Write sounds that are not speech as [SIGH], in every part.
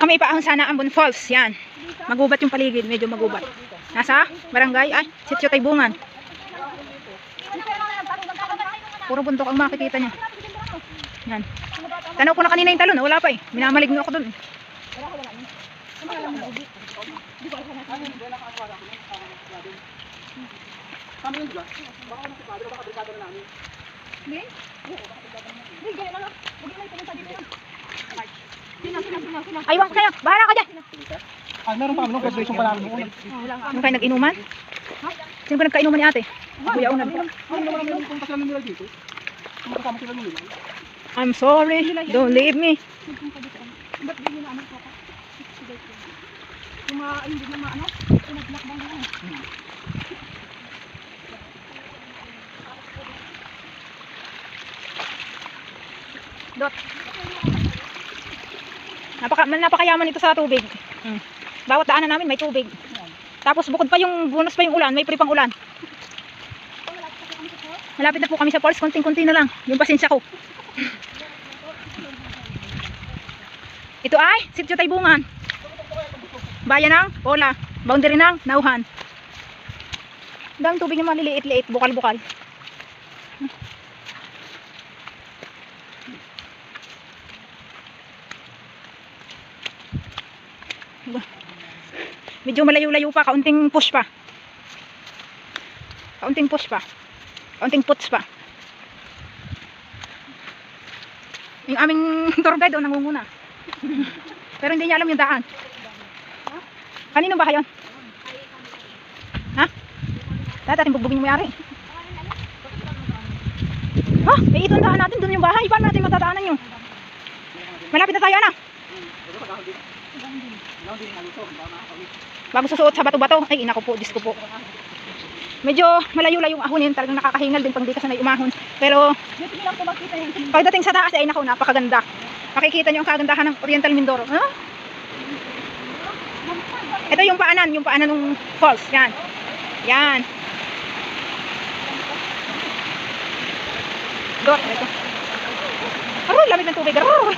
Kami ipaahon sana Ambon Falls. Yan. Magubat yung paligid. Medyo magubat. Nasa barangay. Ay, sityo Taybungan. Puro bundok ang makikita niya. Yan. Tanaw ko na kanina yung talon. Wala pa eh. Minamalig ako dun. eh. Aywan ko kayo. Bahala ka dyan. Ah, meron pa kami nung graduation pa namin noon. Yung kayo nag-inuman? Sino ba nagkainuman ni ate? Kuya Unad. Ano naman namin kung kasama nila dito? Kung kasama sila nila. I'm sorry. Don't leave me. Dot. Napaka, napakayaman ito sa tubig. Hmm. Bawat daanan namin may tubig. Tapos bukod pa yung bonus pa yung ulan, may pre pang ulan. Malapit na po kami sa falls, konting-konti na lang. Yung pasensya ko. Ito ay Sitio Taybungan. Bayan ng Pola. Boundary ng Nauhan. Dang tubig yung maliliit-liit, bukal-bukal. Ba- [LAUGHS] Medyo malayo-layo pa, kaunting push pa. Kaunting push pa. Kaunting puts pa. Yung aming [LAUGHS] oh, nangunguna. [LAUGHS] Pero hindi niya alam yung daan. Kanino ba yun? Ha? Dati ating bugbugin yung may-ari. Ha? Eh, ito ang daan natin. Doon yung bahay. Paano natin matadaanan yung? Malapit na tayo, ano? Bago susuot sa bato-bato. Ay, ina ko po. Diyos ko po. Medyo malayo-layo yung ahonin. Talagang nakakahingal din pang di ka sanay umahon. Pero, pagdating sa taas, ay nako, napakaganda. Makikita niyo ang kagandahan ng Oriental Mindoro. Ha? Ito yung paanan, yung paanan ng falls. Yan. Yan. Dot, ito. Aroy, lamig ng tubig. Aroy.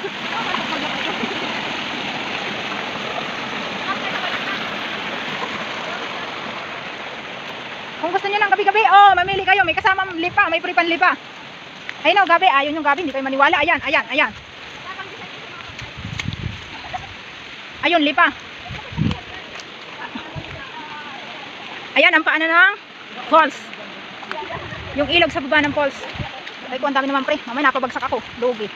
Kung gusto niyo ng gabi-gabi, oh, mamili kayo. May kasama lipa, may pripan lipa. Ayun oh, gabi. Ayun yung gabi. Hindi kayo maniwala. Ayan, ayan, ayan. Ayun, lipa. Ayan, ang paanan ng falls. Yung ilog sa baba ng falls. Ay ko, ang dami naman pre. Mamaya napabagsak ako. Lugi.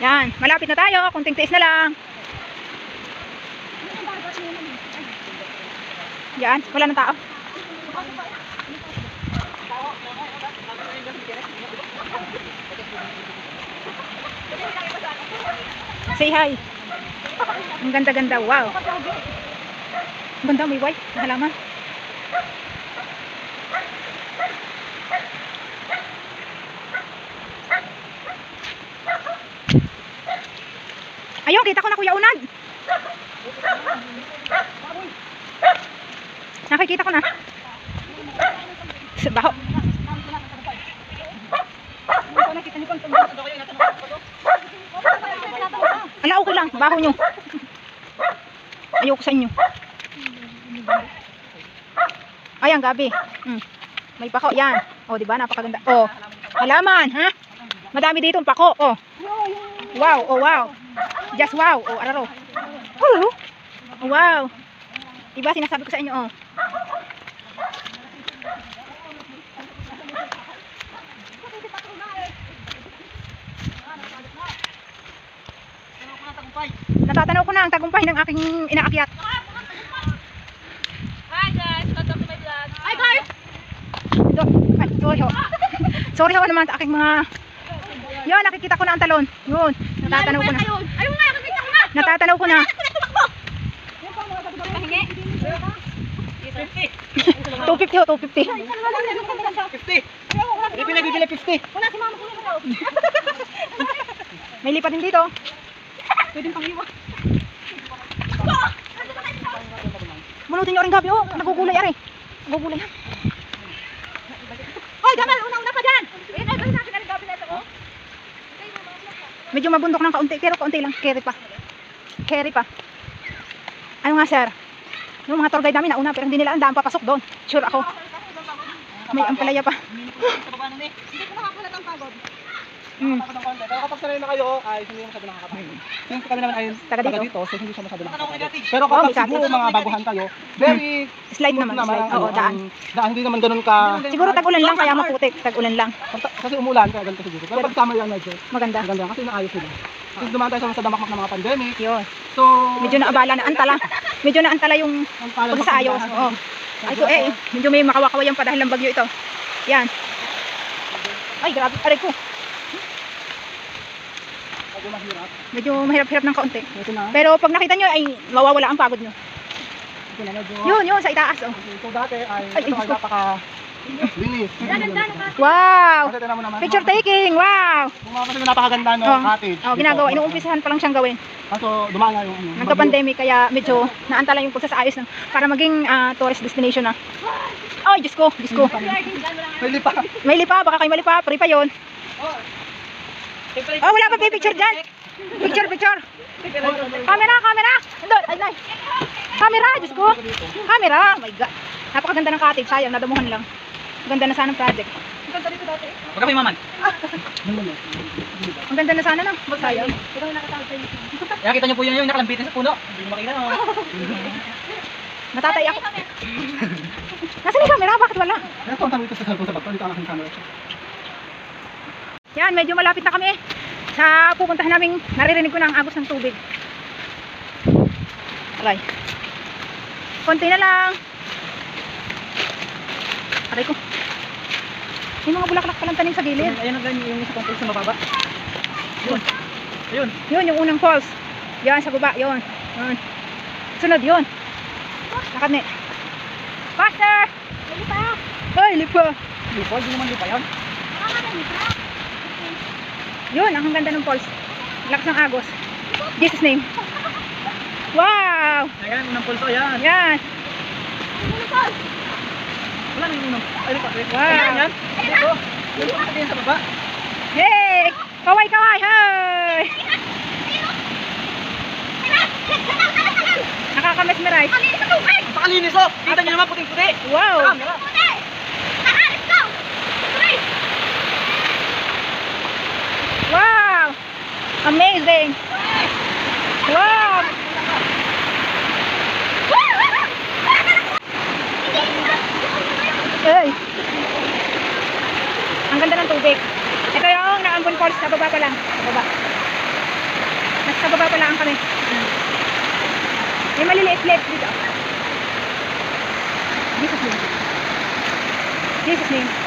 Yan, malapit na tayo. Kunting tiis na lang. Yan, wala nang tao. Say hi. Ang ganda-ganda. Wow. Ang ganda, may white na halaman. Ayun, kita ko na Kuya Unad. Nakikita ko na. Sa baho. Ala, okay lang. Baho nyo. Ayoko sa inyo. Ayan, gabi. Mm. May pako. Yan. O, di ba? Napakaganda. O, halaman, ha? Madami dito pako. O. Wow, oh wow. Just wow. O, araro. Araro. Oh, wow. Diba sinasabi ko sa inyo, oh. Natatanaw ko na ang tagumpay ng aking inaakyat. Hi guys, welcome to my vlog. Hi guys! Do, ay, sorry ho. sorry ho naman sa aking mga... Yun, nakikita ko na ang talon. Yun, natatanaw ko na. Ayun nga, nakita ko na. Natatanaw ko na. Pahingi. 250 ho, 250. 50! Bibili, bibili, 50! Wala si mama ko na daw. May lipat din dito. Pwedeng pangiwa. Bunutin nyo rin gabi, oh. Nagugulay, are. Nagugulay. Hoy, gamal, una-una ka dyan. Wait, ay, balik natin ang gabi na ito, oh. Medyo mabundok ng kaunti, pero kaunti lang. Carry pa. Carry pa. Ano nga, sir? Yung mga tour guide namin nauna, pero hindi nila ang daan papasok doon. Sure ako. May ampalaya pa. Hindi ko makakulat ang pagod. Mm. Pero kapag sanay na kayo, ay hindi masyado nakakapagod. Yung kami naman ay Taga dito? dito, so hindi siya masyado nakakapagod. Pero Oh, kapag cottage. siguro mga baguhan kayo, very Slide smooth naman. Slide. Oo, daan. ang daan hindi naman ganun ka Siguro tag-ulan lang, kaya maputik. Tag-ulan lang. kasi umulan kaya ganito siguro. Pero pag summer yan medyo Maganda. maganda kasi naayos sila. Kasi dumaan tayo sa- damakmak ng mga pandemic. Yun. So, Medyo naabala na antala. Medyo naantala yung ang pagsaayos. Oo. Ay ko eh, medyo may makawakawayan pa dahil ng bagyo ito. Yan. Ay, grabe. Aray ko. Medyo mahirap. Medyo mahirap-hirap ng kaunti. Ito na. Pero pag nakita nyo, ay mawawala ang pagod nyo. Ito na medyo. Yun, yun, sa itaas. Oh. So dati ay Ay, ito ay napaka linis. Wow! Picture taking! Wow! Kasi napakaganda no Oh. cottage. Oh, ginagawa. Inuumpisahan pa lang siyang gawin. Kaso dumaan nga yung ano. Nagka-pandemic, kaya medyo naantala yung pagsasaayos ng para maging ah, tourist destination na. Ay, Diyos ko, Diyos ko. May lipa. May lipa, baka kayo malipa, free pa yun. Oh, wala pa picture dyan. Picture, picture. Camera, camera. Andun, ay, ay. Camera, Diyos ko. Camera, oh my God. Napakaganda ng cottage, sayang, nadamuhan lang. Ganda na sana ng project. Huwag kami maman. Ang ganda na sana no? Sayang. Kaya kita niyo po yun yung nakalambitin sa puno. Hindi mo makita no. Natatay ako. Nasaan yung camera? Bakit wala? Ano po ang tawag ito sa cellphone sa bato? Dito ang aking camera. Yan, medyo malapit na kami sa pupuntahan namin. Naririnig ko na ang agos ng tubig. Aray. Konti na lang. Aray ko. May mga bulaklak palang tanim sa gilid. Ayun ang ganyan yung isa pang sa mababa. Yun. Ayun. Yun, yung unang falls. Yan, sa baba. Yun. Yun. Sunod, yun. Lakad ni. Faster! Lipa! Ay, lipa! Lipa, hindi naman lipa yan. Yun, ang ganda ng falls. Lakas ng agos. Jesus name. Wow! Ayan, unang pulso, ayan. Yan. Wala nang unang. Ay, lipa. Wow. Ayan, yan. Dito. Yung pulso din sa baba. Hey! Kaway, kaway! Hey! Nakaka-mesmerize. Pakalinis oh. Kita niyo naman puting-puti. Wow! Camera. Wow! Amazing! Wow! Ay! Ang ganda ng tubig. Ito yung Naambon Falls. Sa baba pa lang. Sa baba. Nasa baba pa lang kami. May maliliit-liit dito. Jesus name. Jesus name.